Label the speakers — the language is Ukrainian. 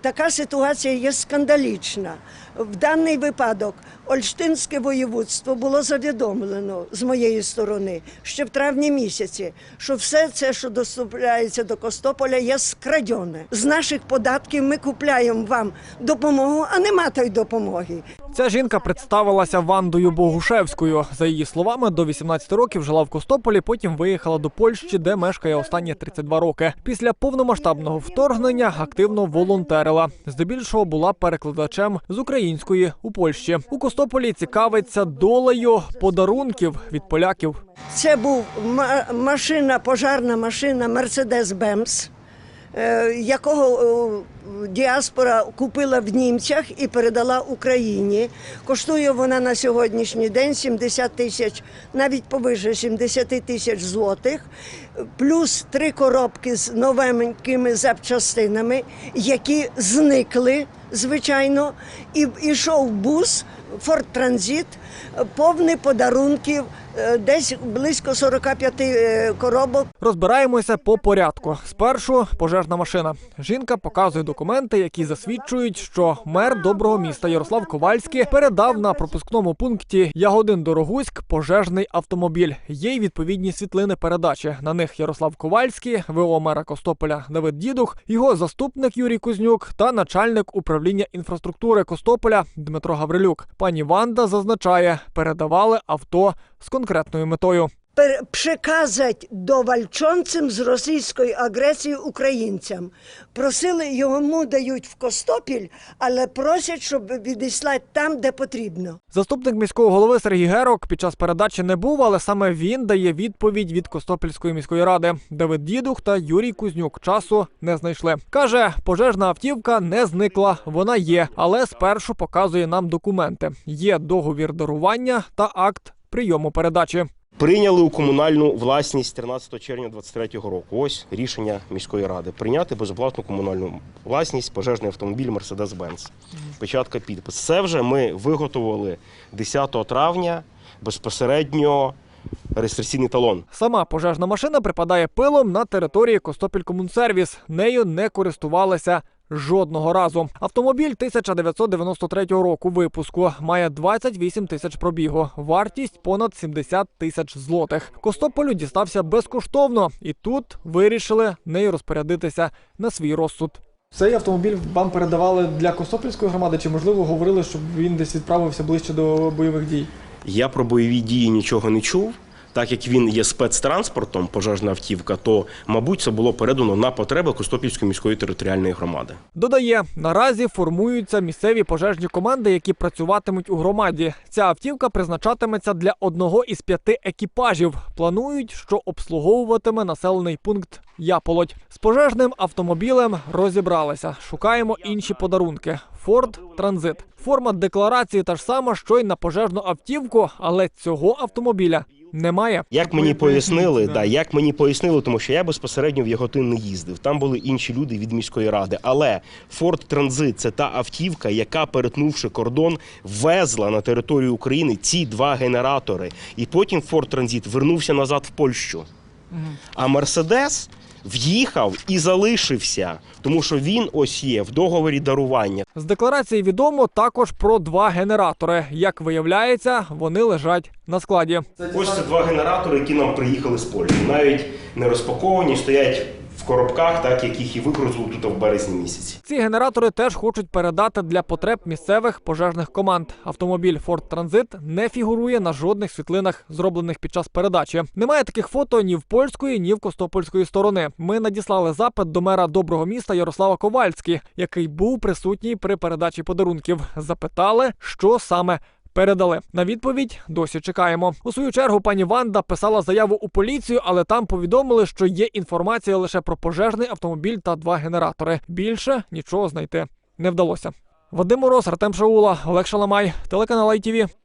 Speaker 1: така ситуація є скандалічна. В даний випадок Ольштинське воєводство було завідомлено з моєї сторони ще в травні місяці, що все це, що доступляється до Костополя, є скрадьоне. З наших податків ми купляємо вам допомогу, а нема тої допомоги.
Speaker 2: Ця жінка представилася Вандою Богушевською. За її словами, до 18 років жила в Костополі, потім виїхала до Польщі, де мешкає останні 32 роки. Після повномасштабного вторгнення активно волонтерила. Здебільшого була перекладачем з української у Польщі. У Костополі цікавиться долею подарунків від поляків.
Speaker 1: Це був машина, пожарна машина Мерседес Бемс, якого е, діаспора купила в німцях і передала Україні. Коштує вона на сьогоднішній день 70 тисяч, навіть повише 70 тисяч злотих, плюс три коробки з новенькими запчастинами, які зникли, звичайно, і йшов бус Форт Транзит, повний подарунків, е, десь близько 45 е, коробок.
Speaker 2: Розбираємося по порядку. Спершу пожежна машина. Жінка показує документи, які засвідчують, що мер доброго міста Ярослав Ковальський передав на пропускному пункті Ягодин Дорогуськ пожежний автомобіль. Є й відповідні світлини передачі. На них Ярослав Ковальський, ВО мера Костополя Давид Дідух, його заступник Юрій Кузнюк та начальник управління інфраструктури Костополя Дмитро Гаврилюк. Пані Ванда зазначає, передавали авто з конкретною метою.
Speaker 1: Пер- Приказать до вальчонцям з російської агресії українцям. Просили йому дають в Костопіль, але просять, щоб відіслати там, де потрібно.
Speaker 2: Заступник міського голови Сергій Герок під час передачі не був, але саме він дає відповідь від Костопільської міської ради. Давид Дідух та Юрій Кузнюк часу не знайшли. Каже, пожежна автівка не зникла, вона є, але спершу показує нам документи. Є договір дарування та акт прийому передачі.
Speaker 3: Прийняли у комунальну власність 13 червня 2023 року. Ось рішення міської ради прийняти безоплатну комунальну власність пожежний автомобіль Mercedes-Benz. Печатка підпис. Це вже ми виготовили 10 травня безпосередньо реєстраційний талон.
Speaker 2: Сама пожежна машина припадає пилом на території Костопіль Комунсервіс. Нею не користувалися. Жодного разу автомобіль 1993 року випуску має 28 тисяч пробігу, вартість понад 70 тисяч злотих. Костополю дістався безкоштовно, і тут вирішили нею розпорядитися на свій розсуд. Цей автомобіль вам передавали для Костопільської громади, чи можливо говорили, щоб він десь відправився ближче до бойових дій?
Speaker 3: Я про бойові дії нічого не чув. Так як він є спецтранспортом, пожежна автівка, то, мабуть, це було передано на потреби Костопільської міської територіальної громади.
Speaker 2: Додає, наразі формуються місцеві пожежні команди, які працюватимуть у громаді. Ця автівка призначатиметься для одного із п'яти екіпажів. Планують, що обслуговуватиме населений пункт Яполодь. З пожежним автомобілем розібралися. Шукаємо інші подарунки. Форд Транзит. Форма декларації та ж сама, що й на пожежну автівку, але цього автомобіля немає.
Speaker 3: Як мені пояснили, да, як мені пояснили, тому що я безпосередньо в Яготин не їздив. Там були інші люди від міської ради. Але Форд Транзит це та автівка, яка, перетнувши кордон, везла на територію України ці два генератори. І потім Форд Транзит вернувся назад в Польщу. А Мерседес в'їхав і залишився, тому що він ось є в договорі дарування.
Speaker 2: З декларації відомо також про два генератори. Як виявляється, вони лежать на складі.
Speaker 3: Ось це два генератори, які нам приїхали з Польщі. Навіть не розпаковані, стоять в коробках, так яких і викрутили тут в березні місяці.
Speaker 2: Ці генератори теж хочуть передати для потреб місцевих пожежних команд. Автомобіль Ford Transit не фігурує на жодних світлинах, зроблених під час передачі. Немає таких фото ні в польської, ні в костопольської сторони. Ми надіслали запит до мера доброго міста Ярослава Ковальський, який був присутній при передачі подарунків. Запитали, що саме. Передали на відповідь. Досі чекаємо. У свою чергу пані Ванда писала заяву у поліцію, але там повідомили, що є інформація лише про пожежний автомобіль та два генератори. Більше нічого знайти не вдалося. Вадим Мороз, Артем Шаула, Олег Шаламай, телеканал ITV.